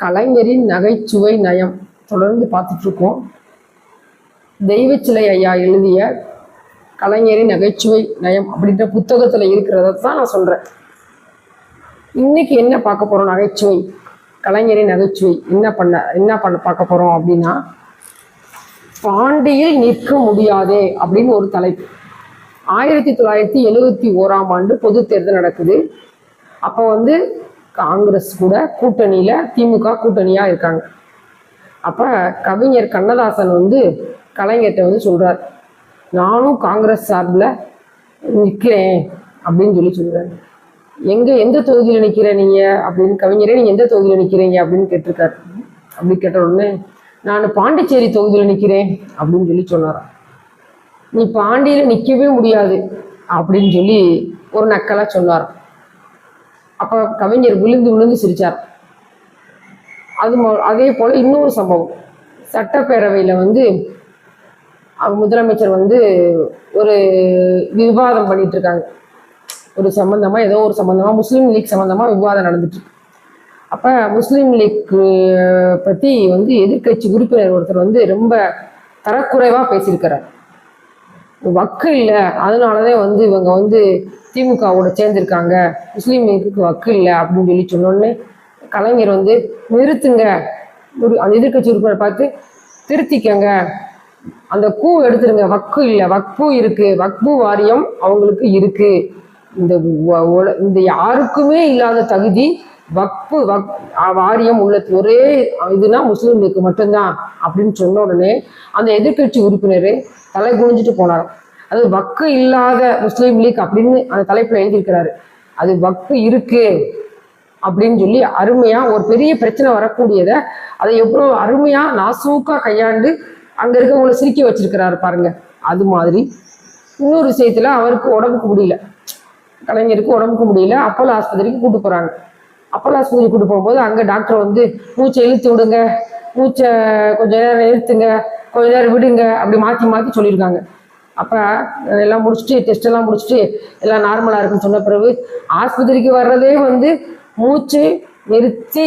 கலைஞரின் நகைச்சுவை நயம் தொடர்ந்து பார்த்துட்ருக்கோம். தெய்வச்சிலை ஐயா எழுதிய கலைஞரின் நகைச்சுவை நயம் அப்படின்ற புத்தகத்தில் இருக்கிறத தான் நான் சொல்கிறேன் இன்னைக்கு என்ன பார்க்க போகிறோம் நகைச்சுவை. கலைஞரின் நகைச்சுவை. என்ன பண்ண என்ன பண்ண பார்க்க போகிறோம் அப்படின்னா பாண்டியில் நிற்க முடியாதே அப்படின்னு ஒரு தலைப்பு. ஆயிரத்தி தொள்ளாயிரத்தி எழுவத்தி ஓராம் ஆண்டு பொது தேர்தல் நடக்குது. அப்போ வந்து காங்கிரஸ் கூட கூட்டணியில் திமுக கூட்டணியாக இருக்காங்க. அப்போ கவிஞர் கண்ணதாசன் வந்து கலைஞர்கிட்ட வந்து சொல்கிறார் நானும் காங்கிரஸ் சார்பில் நிற்கிறேன் அப்படின்னு சொல்லி சொல்கிறார் எங்கே எந்த தொகுதியில் நிற்கிற நீங்கள் அப்படின்னு கவிஞரே நீங்கள் எந்த தொகுதியில் நிற்கிறீங்க அப்படின்னு கேட்டிருக்காரு. அப்படி கேட்ட உடனே நான் பாண்டிச்சேரி தொகுதியில் நிற்கிறேன் அப்படின்னு சொல்லி சொன்னாராம். நீ பாண்டியில் நிற்கவே முடியாது அப்படின்னு சொல்லி ஒரு நக்கலாக சொன்னாராம். அப்போ கவிஞர் விழுந்து விழுந்து சிரிச்சார். அது அதே போல் இன்னொரு சம்பவம். சட்டப்பேரவையில் வந்து முதலமைச்சர் வந்து ஒரு விவாதம் பண்ணிட்டு இருக்காங்க ஒரு சம்மந்தமாக ஏதோ ஒரு சம்மந்தமாக முஸ்லீம் லீக் சம்மந்தமாக விவாதம் நடந்துட்டு. அப்போ முஸ்லீம் லீக் பற்றி வந்து எதிர்க்கட்சி உறுப்பினர் ஒருத்தர் வந்து ரொம்ப தரக்குறைவாக பேசியிருக்கிறார் வக்கு இல்லை. அதனாலதான் வந்து இவங்க வந்து திமுகவோட சேர்ந்திருக்காங்க. முஸ்லீம்களுக்கு வக்கு இல்லை அப்படின்னு சொல்லி சொன்னோடனே கலைஞர் வந்து நிறுத்துங்க. ஒரு அந்த எதிர்கட்சி உறுப்பினர் பார்த்து திருத்திக்கங்க. அந்த கூ எடுத்துருங்க. வக்கு இல்லை. வக்பு இருக்கு. வக்பு வாரியம் அவங்களுக்கு இருக்கு. இந்த இந்த யாருக்குமே இல்லாத தகுதி வக்பு வக் வாரியம் உள்ள ஒரே இதுனா முஸ்லீம்களுக்கு மட்டும்தான் அப்படின்னு சொன்ன உடனே அந்த எதிர்க்கட்சி உறுப்பினர் தலை குனிஞ்சிட்டு போனார் அது வக்கு இல்லாத முஸ்லீம் லீக் அப்படின்னு அந்த தலைப்புல எழுதியிருக்கிறாரு. அது வக்கு இருக்கு அப்படின்னு சொல்லி அருமையா ஒரு பெரிய பிரச்சனை வரக்கூடியதை அதை எவ்வளோ அருமையா நாசூக்கா கையாண்டு அங்க இருக்கவங்களை சிரிக்க வச்சிருக்கிறாரு பாருங்க. அது மாதிரி இன்னொரு விஷயத்துல அவருக்கு உடம்புக்கு முடியல. கலைஞருக்கு உடம்புக்கு முடியல. அப்போலோ ஆஸ்பத்திரிக்கு கூட்டு போறாங்க. அப்போலோ ஆஸ்பத்திரி கூட்டு போகும்போது அங்க டாக்டர் வந்து மூச்சை இழுத்து விடுங்க. மூச்சை கொஞ்ச நேரம் நிறுத்துங்க. கொஞ்ச நேரம் விடுங்க. அப்படி மாத்தி மாத்தி சொல்லியிருக்காங்க. அப்போ எல்லாம் முடிச்சுட்டு டெஸ்ட் எல்லாம் முடிச்சுட்டு எல்லாம் நார்மலாக இருக்குன்னு சொன்ன பிறகு ஆஸ்பத்திரிக்கு வர்றதே வந்து மூச்சு நிறுத்தி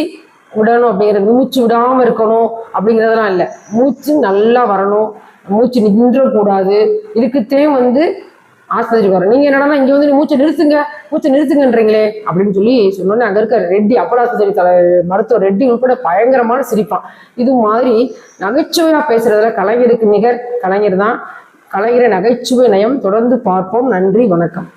விடணும் அப்படிங்கிறது மூச்சு விடாமல் இருக்கணும் அப்படிங்கிறதெல்லாம் இல்லை. மூச்சு நல்லா வரணும். மூச்சு நின்றக்கூடாது. இதுக்குத்தே வந்து ஆஸ்பத்திரிக்கு வரோம் நீங்கள் என்னன்னா இங்கே வந்து மூச்சை நிறுத்துங்க மூச்சை நிறுத்துங்கன்றீங்களே அப்படின்னு சொல்லி சொன்னோன்னே அங்கே இருக்க ரெட்டி அப்பட ஆஸ்பத்திரி தலை மருத்துவர் ரெட்டி உட்பட பயங்கரமான சிரிப்பான். இது மாதிரி நகைச்சுவையாக பேசுறதுல கலைஞருக்கு நிகர் கலைஞர் தான். கலைகிற நகைச்சுவை நயம் தொடர்ந்து பார்ப்போம். நன்றி வணக்கம்.